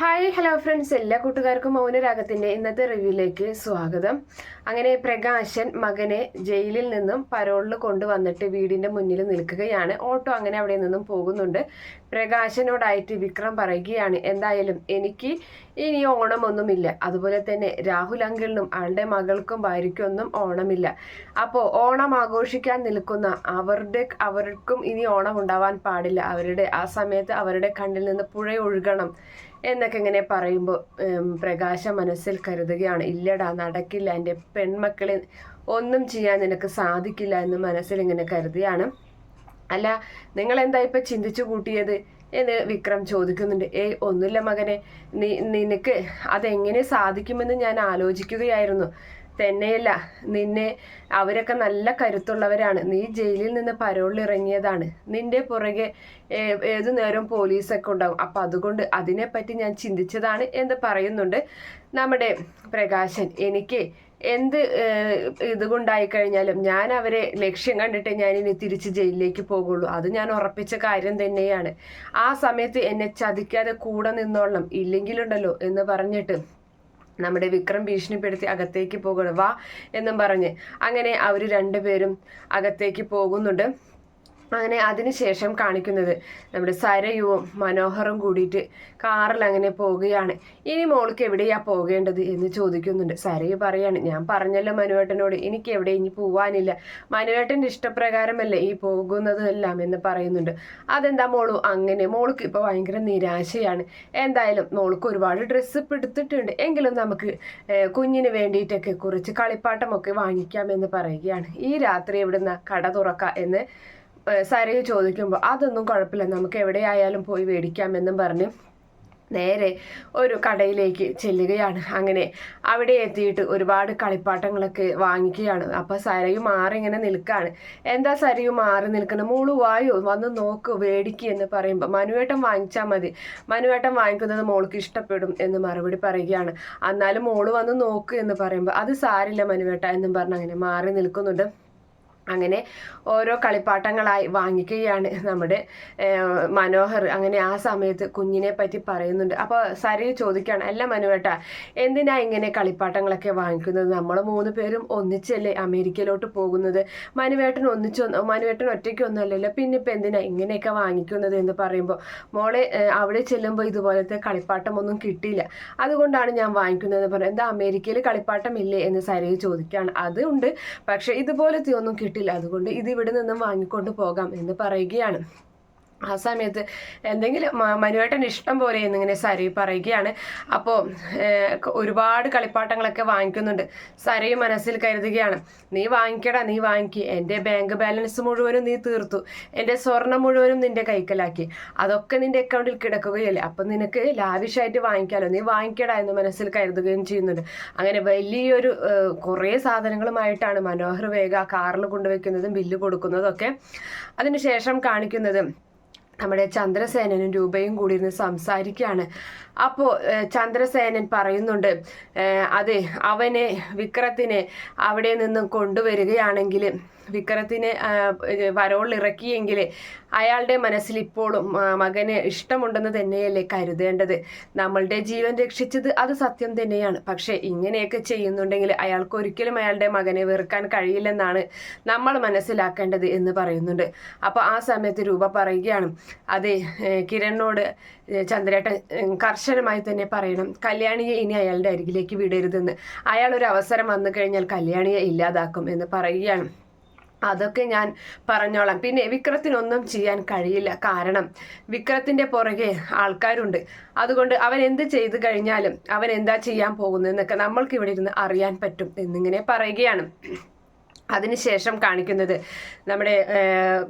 Hi hello friends. എല്ലാ കൂട്ടുകാർക്കും മൗനരാഗത്തിന്റെ ഇന്നത്തെ റിവ്യൂയിലേക്ക് സ്വാഗതം. അങ്ങനെ പ്രകാശൻ മകനെ ജയിലിൽ നിന്നും പരോളിൽ കൊണ്ടുവന്നിട്ട് വീടിന്റെ മുന്നിൽ നിൽക്കുകയാണ്. ഓട്ടോ അങ്ങനെ അവിടെ നിന്നും പോകുന്നുണ്ട്. പ്രകാശനോടായിട്ട് വിക്രം പറയുകയാണ് എന്തായാലും എനിക്ക് ഇനി ഓണമൊന്നുമില്ല. അതുപോലെ തന്നെ രാഹുൽ അങ്കിളിനും ആളുടെ മകൾക്കും ഭാര്യയ്ക്കൊന്നും ഓണമില്ല. അപ്പോൾ ഓണം ആഘോഷിക്കാൻ നിൽക്കുന്ന അവരുടെ അവർക്കും ഇനി ഓണം ഉണ്ടാവാൻ പാടില്ല. അവരുടെ ആ സമയത്ത് അവരുടെ കണ്ണിൽ നിന്ന് പുഴ ഒഴുകണം. എന്നൊക്കെ ഇങ്ങനെ പറയുമ്പോൾ പ്രകാശ മനസ്സിൽ കരുതുകയാണ്. ഇല്ലടാ നടക്കില്ല. എന്റെ പെൺമക്കളെ ഒന്നും ചെയ്യാൻ നിനക്ക് സാധിക്കില്ല എന്ന് മനസ്സിൽ ഇങ്ങനെ കരുതുകയാണ്. അല്ല നിങ്ങൾ എന്താ ഇപ്പൊ ചിന്തിച്ചു കൂട്ടിയത് എന്ന് വിക്രം ചോദിക്കുന്നുണ്ട്. ഏയ് ഒന്നുമില്ല മകനെ. നീ നിനക്ക് അതെങ്ങനെ സാധിക്കുമെന്ന് ഞാൻ ആലോചിക്കുകയായിരുന്നു. തന്നെയല്ല. നിന്നെ അവരൊക്കെ നല്ല കരുത്തുള്ളവരാണ്. നീ ജയിലിൽ നിന്ന് പരോളിൽ ഇറങ്ങിയതാണ് നിന്റെ പുറകെ ഏതു നേരം പോലീസൊക്കെ ഉണ്ടാവും. അപ്പം അതുകൊണ്ട് അതിനെപ്പറ്റി ഞാൻ ചിന്തിച്ചതാണ് എന്ന് പറയുന്നുണ്ട് നമ്മുടെ പ്രകാശൻ. എനിക്ക് എന്ത് ഇതുകൊണ്ടായി കഴിഞ്ഞാലും ഞാൻ അവരെ ലക്ഷ്യം കണ്ടിട്ട് ഞാൻ ഇനി തിരിച്ച് ജയിലിലേക്ക് പോകുള്ളൂ. അത് ഞാൻ ഉറപ്പിച്ച കാര്യം തന്നെയാണ്. ആ സമയത്ത് എന്നെ ചതിക്കാതെ കൂടെ നിന്നോളണം. ഇല്ലെങ്കിലുണ്ടല്ലോ എന്ന് പറഞ്ഞിട്ട് നമ്മുടെ വിക്രം ഭീഷണിപ്പെടുത്തി അകത്തേക്ക് പോകണം വാ എന്നും പറഞ്ഞ്. അങ്ങനെ അവർ രണ്ടുപേരും അകത്തേക്ക് പോകുന്നുണ്ട്. അങ്ങനെ അതിനുശേഷം കാണിക്കുന്നത് നമ്മുടെ സരയുവും മനോഹറും കൂടിയിട്ട് കാറിൽ അങ്ങനെ പോവുകയാണ് ഇനി മോൾക്ക് എവിടെയാ പോകേണ്ടത് എന്ന് ചോദിക്കുന്നുണ്ട്. സരയു പറയാണ് ഞാൻ പറഞ്ഞല്ലോ മനുവേട്ടനോട് എനിക്ക് എവിടെ ഇനി പോവാനില്ല. മനുവേട്ടന്റെ ഇഷ്ടപ്രകാരമല്ലേ ഈ പോകുന്നതെല്ലാം എന്ന് പറയുന്നുണ്ട്. അതെന്താ മോളു? അങ്ങനെ മോൾക്ക് ഇപ്പോൾ ഭയങ്കര നിരാശയാണ്. എന്തായാലും മോൾക്ക് ഒരുപാട് ഡ്രസ്സ് എടുത്തിട്ടുണ്ട്. എങ്കിലും നമുക്ക് കുഞ്ഞിന് വേണ്ടിയിട്ടൊക്കെ കുറച്ച് കളിപ്പാട്ടമൊക്കെ വാങ്ങിക്കാമെന്ന് പറയുകയാണ്. ഈ രാത്രി എവിടുന്ന കട തുറക്കാം എന്ന് സരയു ചോദിക്കുമ്പോൾ അതൊന്നും കുഴപ്പമില്ല നമുക്ക് എവിടെയായാലും പോയി മേടിക്കാമെന്നും പറഞ്ഞ് നേരെ ഒരു കടയിലേക്ക് ചെല്ലുകയാണ്. അങ്ങനെ അവിടെ എത്തിയിട്ട് ഒരുപാട് കളിപ്പാട്ടങ്ങളൊക്കെ വാങ്ങിക്കുകയാണ്. അപ്പം സരയു മാറി ഇങ്ങനെ നിൽക്കുകയാണ് എന്താ സരയു മാറി നിൽക്കുന്നത് മൂളു വായു വന്ന് നോക്ക് വേടിക്കുക എന്ന് പറയുമ്പോൾ മനുവേട്ടം വാങ്ങിച്ചാൽ മതി. മനുവേട്ടം വാങ്ങിക്കുന്നത് മോൾക്ക് ഇഷ്ടപ്പെടും എന്ന് മറുപടി പറയുകയാണ്. എന്നാലും മോൾ വന്ന് നോക്ക് എന്ന് പറയുമ്പോൾ അത് സാരില്ല മനുവേട്ട എന്നും പറഞ്ഞ് അങ്ങനെ മാറി നിൽക്കുന്നുണ്ട്. അങ്ങനെ ഓരോ കളിപ്പാട്ടങ്ങളായി വാങ്ങിക്കുകയാണ് നമ്മുടെ മനോഹർ. അങ്ങനെ ആ സമയത്ത് കുഞ്ഞിനെ പറ്റി പറയുന്നുണ്ട്. അപ്പോൾ സരി ചോദിക്കുകയാണ് അല്ല മനുവേട്ട എന്തിനാ ഇങ്ങനെ കളിപ്പാട്ടങ്ങളൊക്കെ വാങ്ങിക്കുന്നത്? നമ്മൾ മൂന്ന് പേരും ഒന്നിച്ചല്ലേ അമേരിക്കയിലോട്ട് പോകുന്നത്? മനുവേട്ടൻ ഒന്നിച്ചു മനുവേട്ടൻ ഒറ്റയ്ക്കൊന്നുമല്ലല്ലോ പിന്നെ ഇപ്പം എന്തിനാ ഇങ്ങനെയൊക്കെ വാങ്ങിക്കുന്നത്? എന്ന് പറയുമ്പോൾ മോളെ അവിടെ ചെല്ലുമ്പോൾ ഇതുപോലത്തെ കളിപ്പാട്ടമൊന്നും കിട്ടിയില്ല. അതുകൊണ്ടാണ് ഞാൻ വാങ്ങിക്കുന്നത് പറയുന്നത് എന്താ അമേരിക്കയിൽ കളിപ്പാട്ടമില്ലേ? എന്ന് സരി ചോദിക്കുകയാണ്. അതുണ്ട് പക്ഷേ ഇതുപോലത്തെ ഒന്നും കിട്ടി കിട്ടില്ല അതുകൊണ്ട് ഇത് ഇവിടെ നിന്നും വാങ്ങിക്കൊണ്ട് പോകാം എന്ന് പറയുകയാണ്. ആ സമയത്ത് എന്തെങ്കിലും മനുവേട്ടൻ ഇഷ്ടം പോലെ എന്നിങ്ങനെ സരി പറയുകയാണ്. അപ്പോൾ ഒരുപാട് കളിപ്പാട്ടങ്ങളൊക്കെ വാങ്ങിക്കുന്നുണ്ട്. സരി മനസ്സിൽ കരുതുകയാണ് നീ വാങ്ങിക്കടാ നീ വാങ്ങിക്കി. എന്റെ ബാങ്ക് ബാലൻസ് മുഴുവനും നീ തീർത്തു. എന്റെ സ്വർണം മുഴുവനും നിന്റെ കൈക്കലാക്കി. അതൊക്കെ നിന്റെ അക്കൗണ്ടിൽ കിടക്കുകയല്ലേ. അപ്പം നിനക്ക് ലാവിഷായിട്ട് വാങ്ങിക്കാമല്ലോ നീ വാങ്ങിക്കടാ എന്ന് മനസ്സിൽ കരുതുകയും ചെയ്യുന്നുണ്ട്. അങ്ങനെ വലിയൊരു കുറേ സാധനങ്ങളുമായിട്ടാണ് മനോഹർ വേഗ കാറിൽ കൊണ്ടുവയ്ക്കുന്നതും ബില്ല് കൊടുക്കുന്നതും ഒക്കെ അതിനുശേഷം കാണിക്കുന്നത്. നമ്മുടെ ചന്ദ്രസേനനും രൂപയും കൂടി ഇരുന്ന് സംസാരിക്കുകയാണ് അപ്പോൾ ചന്ദ്രസേനൻ പറയുന്നുണ്ട് അതെ അവനെ വിക്രത്തിനെ അവിടെ നിന്നും കൊണ്ടുവരികയാണെങ്കിൽ വിക്രത്തിന് വരോളിറക്കിയെങ്കിൽ അയാളുടെ മനസ്സിൽ ഇപ്പോഴും മകന് ഇഷ്ടമുണ്ടെന്ന് തന്നെയല്ലേ കരുതേണ്ടത്. നമ്മളുടെ ജീവൻ രക്ഷിച്ചത് അത് സത്യം തന്നെയാണ്. പക്ഷേ ഇങ്ങനെയൊക്കെ ചെയ്യുന്നുണ്ടെങ്കിൽ അയാൾക്ക് ഒരിക്കലും അയാളുടെ മകനെ വെറുക്കാൻ കഴിയില്ലെന്നാണ് നമ്മൾ മനസ്സിലാക്കേണ്ടത് എന്ന് പറയുന്നുണ്ട്. അപ്പോൾ ആ സമയത്ത് രൂപ പറയുകയാണ് അതെ കിരണിനോട് ചന്ദ്രേട്ടൻ കർശനമായി തന്നെ പറയണം. കല്യാണിയെ ഇനി അയാളുടെ അരികിലേക്ക് വിടരുതെന്ന്. അയാൾ ഒരു അവസരം വന്നു കഴിഞ്ഞാൽ കല്യാണിയെ ഇല്ലാതാക്കും എന്ന് പറയുകയാണ്. അതൊക്കെ ഞാൻ പറഞ്ഞോളാം. പിന്നെ വിക്രത്തിനൊന്നും ചെയ്യാൻ കഴിയില്ല. കാരണം വിക്രത്തിന്റെ പുറകെ ആൾക്കാരുണ്ട്. അതുകൊണ്ട് അവൻ എന്ത് ചെയ്തു കഴിഞ്ഞാലും അവൻ എന്താ ചെയ്യാൻ പോകുന്നതെന്നൊക്കെ നമ്മൾക്ക് ഇവിടെ ഇരുന്ന് അറിയാൻ പറ്റും എന്നിങ്ങനെ പറയുകയാണ്. അതിനുശേഷം കാണിക്കുന്നത് നമ്മുടെ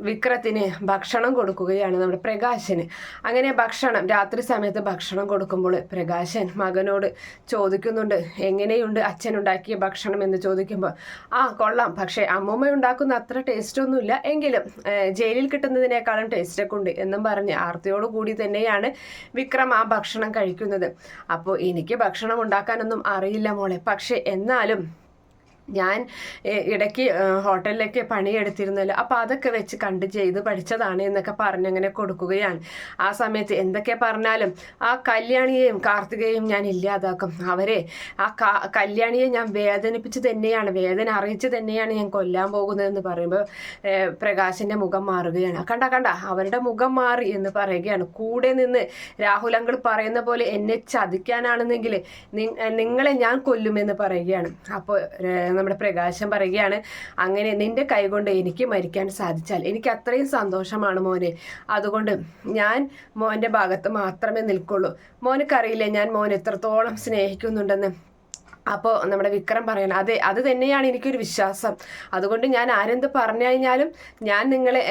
വിക്രത്തിന് ഭക്ഷണം കൊടുക്കുകയാണ് നമ്മുടെ പ്രകാശന്. അങ്ങനെ ഭക്ഷണം രാത്രി സമയത്ത് ഭക്ഷണം കൊടുക്കുമ്പോൾ പ്രകാശൻ മകനോട് ചോദിക്കുന്നുണ്ട് എങ്ങനെയുണ്ട് അച്ഛൻ ഉണ്ടാക്കിയ ഭക്ഷണം? എന്ന് ചോദിക്കുമ്പോൾ ആ കൊള്ളാം പക്ഷേ അമ്മൂമ്മ ഉണ്ടാക്കുന്ന അത്ര ടേസ്റ്റ് ഒന്നുമില്ല. എങ്കിലും ജയിലിൽ കിട്ടുന്നതിനേക്കാളും ടേസ്റ്റൊക്കെ ഉണ്ട് എന്നും പറഞ്ഞ് ആർത്തിയോട് കൂടി തന്നെയാണ് വിക്രം ആ ഭക്ഷണം കഴിക്കുന്നത്. അപ്പോൾ എനിക്ക് ഭക്ഷണം ഉണ്ടാക്കാനൊന്നും അറിയില്ല മോളെ പക്ഷേ എന്നാലും ഞാൻ ഇടയ്ക്ക് ഹോട്ടലിലൊക്കെ പണിയെടുത്തിരുന്നല്ലോ. അപ്പോൾ അതൊക്കെ വെച്ച് കണ്ട് ചെയ്ത് പഠിച്ചതാണ് എന്നൊക്കെ പറഞ്ഞങ്ങനെ കൊടുക്കുകയാണ്. ആ സമയത്ത് എന്തൊക്കെ പറഞ്ഞാലും ആ കല്യാണിയെയും കാർത്തികയെയും ഞാൻ ഇല്ലാതാക്കും. അവരെ ആ കല്യാണിയെ ഞാൻ വേദനിപ്പിച്ച് തന്നെയാണ് വേദന അറിയിച്ച് തന്നെയാണ് ഞാൻ കൊല്ലാൻ പോകുന്നതെന്ന് പറയുമ്പോൾ പ്രകാശിന്റെ മുഖം മാറുകയാണ്. കണ്ട കണ്ട അവരുടെ മുഖം മാറി എന്ന് പറയുകയാണ്. കൂടെ നിന്ന് രാഹുൽ അങ്കിൾ പറയുന്ന പോലെ എന്നെ ചതിക്കാനാണെന്നെങ്കിൽ നിങ്ങളെ ഞാൻ കൊല്ലുമെന്ന് പറയുകയാണ്. അപ്പോൾ നമ്മുടെ പ്രകാശം പറയുകയാണ് അങ്ങനെ നിന്റെ കൈകൊണ്ട് എനിക്ക് മരിക്കാൻ സാധിച്ചാൽ എനിക്ക് അത്രയും സന്തോഷമാണ് മോനെ. അതുകൊണ്ട് ഞാൻ മോന്റെ ഭാഗത്ത് മാത്രമേ നിൽക്കുള്ളൂ. മോനക്കറിയില്ലേ ഞാൻ മോൻ എത്രത്തോളം സ്നേഹിക്കുന്നുണ്ടെന്ന്? അപ്പോൾ നമ്മുടെ വിക്രം പറയണം അതെ അത് തന്നെയാണ് എനിക്കൊരു വിശ്വാസം. അതുകൊണ്ട് ഞാൻ ആരെന്ത് പറഞ്ഞു കഴിഞ്ഞാലും ഞാൻ നിങ്ങളെ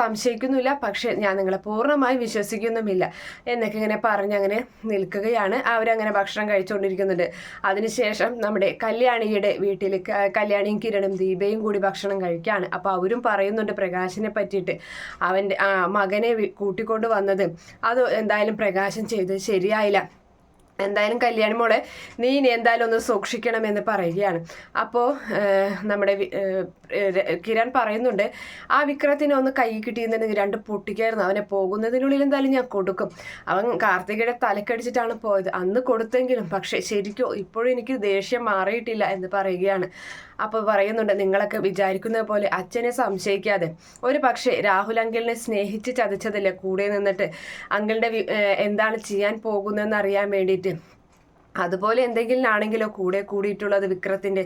സംശയിക്കുന്നില്ല പക്ഷേ ഞാൻ നിങ്ങളെ പൂർണമായി വിശ്വസിക്കുന്നുമില്ല. എന്നൊക്കെ ഇങ്ങനെ പറഞ്ഞ് അങ്ങനെ നിൽക്കുകയാണ്. അവരങ്ങനെ ഭക്ഷണം കഴിച്ചുകൊണ്ടിരിക്കുന്നുണ്ട്. അതിനുശേഷം നമ്മുടെ കല്യാണിയുടെ വീട്ടിൽ കല്യാണിയും കിരണും ദീപയും കൂടി ഭക്ഷണം കഴിക്കുകയാണ് അപ്പോൾ അവരും പറയുന്നുണ്ട് പ്രകാശിനെ പറ്റിയിട്ട്. അവന്റെ മകനെ കൂട്ടിക്കൊണ്ട് വന്നത് അത് എന്തായാലും പ്രകാശം ചെയ്ത് ശരിയായില്ല. എന്തായാലും കല്യാണി മോളെ നീ ഇനി എന്തായാലും ഒന്ന് സൂക്ഷിക്കണമെന്ന് പറയുകയാണ്. അപ്പോൾ നമ്മുടെ കിരൺ പറയുന്നുണ്ട് ആ വിക്രത്തിനെ ഒന്ന് കൈ കിട്ടിയിരുന്നെങ്കിൽ രണ്ട് പൊട്ടിക്കായിരുന്നു. അവനെ പോകുന്നതിനുള്ളിൽ എന്തായാലും ഞാൻ കൊടുക്കും. അവൻ കാർത്തികയുടെ തലക്കടിച്ചിട്ടാണ് പോയത്. അന്ന് കൊടുത്തെങ്കിലും പക്ഷേ ശരിക്കും ഇപ്പോഴും എനിക്ക് ദേഷ്യം മാറിയിട്ടില്ല എന്ന് പറയുകയാണ്. അപ്പോൾ പറയുന്നുണ്ട് നിങ്ങളൊക്കെ വിചാരിക്കുന്ന പോലെ അച്ഛനെ സംശയിക്കാതെ. ഒരു പക്ഷേ രാഹുൽ അങ്കിളിനെ സ്നേഹിച്ച് ചതിച്ചതല്ലേ കൂടെ നിന്നിട്ട്? അങ്കിളിന്റെ എന്താണ് ചെയ്യാൻ പോകുന്നതെന്ന് അറിയാൻ വേണ്ടിയിട്ട്. അതുപോലെ എന്തെങ്കിലും ആണെങ്കിലോ കൂടെ കൂടിയിട്ടുള്ളത് വിക്രത്തിന്റെ.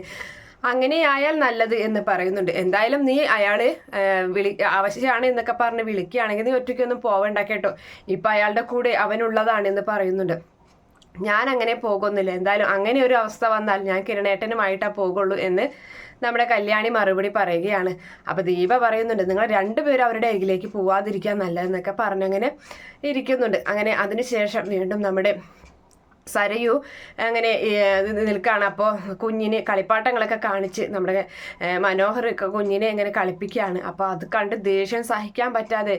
അങ്ങനെയായാൽ നല്ലത് എന്ന് പറയുന്നുണ്ട്. എന്തായാലും നീ ഏഹ്, വിളി ആവശ്യമാണ് എന്നൊക്കെ പറഞ്ഞ് വിളിക്കുകയാണെങ്കിൽ നീ ഒറ്റയ്ക്കൊന്നും പോവണ്ട കേട്ടോ. ഇപ്പം അയാളുടെ കൂടെ അവനുള്ളതാണ് എന്ന് പറയുന്നുണ്ട്. ഞാൻ അങ്ങനെ പോകുന്നില്ല. എന്തായാലും അങ്ങനെ ഒരു അവസ്ഥ വന്നാൽ ഞാൻ കിരണേട്ടനുമായിട്ടാ പോകുള്ളൂ എന്ന് നമ്മുടെ കല്യാണി മറുപടി പറയുകയാണ്. അപ്പോൾ ദീപ പറയുന്നുണ്ട് നിങ്ങൾ രണ്ടുപേരും അവരുടെ അരികിലേക്ക് പോവാതിരിക്കാൻ നല്ലതെന്നൊക്കെ പറഞ്ഞങ്ങനെ ഇരിക്കുന്നുണ്ട്. അങ്ങനെ അതിനുശേഷം വീണ്ടും നമ്മുടെ സരയു അങ്ങനെ നിൽക്കുകയാണ് അപ്പോൾ കുഞ്ഞിന് കളിപ്പാട്ടങ്ങളൊക്കെ കാണിച്ച് നമ്മുടെ മനോഹർ കുഞ്ഞിനെ ഇങ്ങനെ കളിപ്പിക്കുകയാണ്. അപ്പോൾ അത് കണ്ട് ദേഷ്യം സഹിക്കാൻ പറ്റാതെ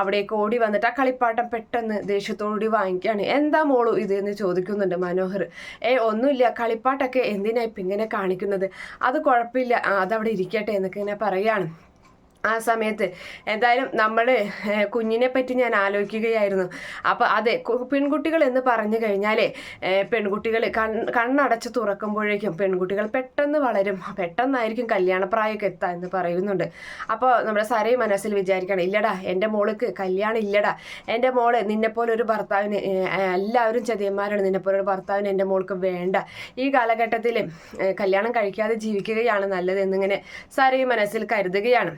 അവിടേക്ക് ഓടി വന്നിട്ട് ആ കളിപ്പാട്ടം പെട്ടെന്ന് ദേഷ്യത്തോടി വാങ്ങിക്കുകയാണ്. എന്താ മോളു ഇത് എന്ന് ചോദിക്കുന്നുണ്ട് മനോഹർ. ഏ ഒന്നുമില്ല. കളിപ്പാട്ടൊക്കെ എന്തിനാ ഇപ്പം ഇങ്ങനെ കാണിക്കുന്നത്? അത് കുഴപ്പമില്ല. അതവിടെ ഇരിക്കട്ടെ എന്നൊക്കെ ഇങ്ങനെ പറയുകയാണ്. ആ സമയത്ത്. എന്തായാലും നമ്മൾ കുഞ്ഞിനെ പറ്റി ഞാൻ ആലോചിക്കുകയായിരുന്നു. അപ്പോൾ അതെ പെൺകുട്ടികൾ എന്ന് പറഞ്ഞു കഴിഞ്ഞാൽ പെൺകുട്ടികൾ കണ് കണ്ണടച്ച് തുറക്കുമ്പോഴേക്കും പെൺകുട്ടികൾ പെട്ടെന്ന് വളരും. പെട്ടെന്നായിരിക്കും കല്യാണപ്രായമൊക്കെ എത്താ എന്ന് പറയുന്നുണ്ട്. അപ്പോൾ നമ്മുടെ സരയും മനസ്സിൽ വിചാരിക്കണം ഇല്ലടാ എന്റെ മോൾക്ക് കല്യാണം ഇല്ലടാ. എന്റെ മോൾ നിന്നെപ്പോലെ ഒരു ഭർത്താവിന് എല്ലാവരും ചതിയന്മാരാണ് നിന്നെപ്പോലെ ഒരു ഭർത്താവിന് എന്റെ മോൾക്ക് വേണ്ട. ഈ കാലഘട്ടത്തിൽ കല്യാണം കഴിക്കാതെ ജീവിക്കുകയാണ് നല്ലത് എന്നിങ്ങനെ മനസ്സിൽ കരുതുകയാണ്.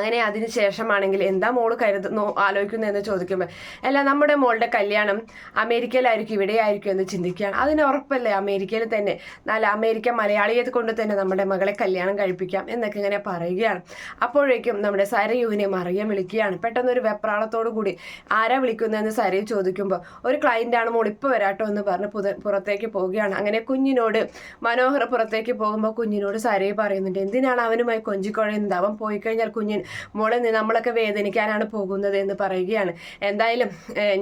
അങ്ങനെ അതിന് ശേഷമാണെങ്കിൽ എന്താ മോൾ കരുതുന്നു ആലോചിക്കുന്നു എന്ന് ചോദിക്കുമ്പോൾ അല്ല നമ്മുടെ മോളുടെ കല്യാണം അമേരിക്കയിലായിരിക്കും ഇവിടെ ആയിരിക്കും എന്ന് ചിന്തിക്കുകയാണ്. അതിന് ഉറപ്പല്ലേ അമേരിക്കയിൽ തന്നെ നല്ല അമേരിക്ക മലയാളിയെ കൊണ്ട് തന്നെ നമ്മുടെ മകളെ കല്യാണം കഴിപ്പിക്കാം എന്നൊക്കെ ഇങ്ങനെ പറയുകയാണ്. അപ്പോഴേക്കും നമ്മുടെ സരയുവിനെ മറിയം വിളിക്കുകയാണ്. പെട്ടെന്ന് ഒരു വെപ്രാളത്തോടു കൂടി ആരാ വിളിക്കുന്നതെന്ന്? സരയു ചോദിക്കുമ്പോൾ ഒരു ക്ലയന്റാണ് മോൾ ഇപ്പോൾ വരാട്ടോ എന്ന് പറഞ്ഞ് പുറത്തേക്ക് പോവുകയാണ്. അങ്ങനെ കുഞ്ഞിനോട് മനോഹർ പുറത്തേക്ക് പോകുമ്പോൾ കുഞ്ഞിനോട് സരയു പറയുന്നുണ്ട് എന്തിനാണ് അവനുമായി കൊഞ്ചിക്കുഴയുന്നത്? അവൻ പോയി കഴിഞ്ഞാൽ കുഞ്ഞിന് മോളെ നമ്മളൊക്കെ വേദനിക്കാനാണ് പോകുന്നത് എന്ന് പറയുകയാണ്. എന്തായാലും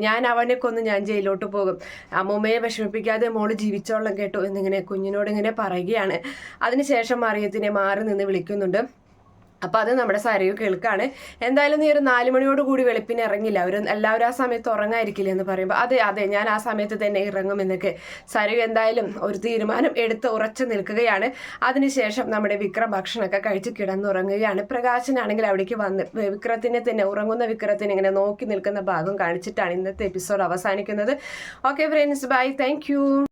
ഞാൻ അവനെ കൊന്ന് ഞാൻ ജയിലോട്ട് പോകും. അമ്മൂമ്മയെ വിഷമിപ്പിക്കാതെ മോൾ ജീവിച്ചോളം കേട്ടോ എന്നിങ്ങനെ കുഞ്ഞിനോട് ഇങ്ങനെ പറയുകയാണ്. അതിനുശേഷം മറിയത്തിനെ മാറി നിന്ന് വിളിക്കുന്നുണ്ട്. അപ്പോൾ അത് നമ്മുടെ സരയു കേൾക്കാണ്. എന്തായാലും നീ ഒരു നാല് മണിയോട് കൂടി വെളുപ്പിന് ഇറങ്ങില്ല. അവർ എല്ലാവരും ആ സമയത്ത് ഉറങ്ങായിരിക്കില്ല എന്ന് പറയുമ്പോൾ അതെ അതെ ഞാൻ ആ സമയത്ത് തന്നെ ഇറങ്ങും എന്നൊക്കെ സരയു എന്തായാലും ഒരു തീരുമാനം എടുത്ത് ഉറച്ചു നിൽക്കുകയാണ്. അതിനുശേഷം നമ്മുടെ വിക്രം ഭക്ഷണമൊക്കെ കഴിച്ച് കിടന്നുറങ്ങുകയാണ്. പ്രകാശനാണെങ്കിൽ അവിടേക്ക് വന്ന് വിക്രത്തിനെ തന്നെ ഉറങ്ങുന്ന വിക്രത്തിനെ ഇങ്ങനെ നോക്കി നിൽക്കുന്ന ഭാഗം കാണിച്ചിട്ടാണ് ഇന്നത്തെ എപ്പിസോഡ് അവസാനിക്കുന്നത്. Okay friends bye thank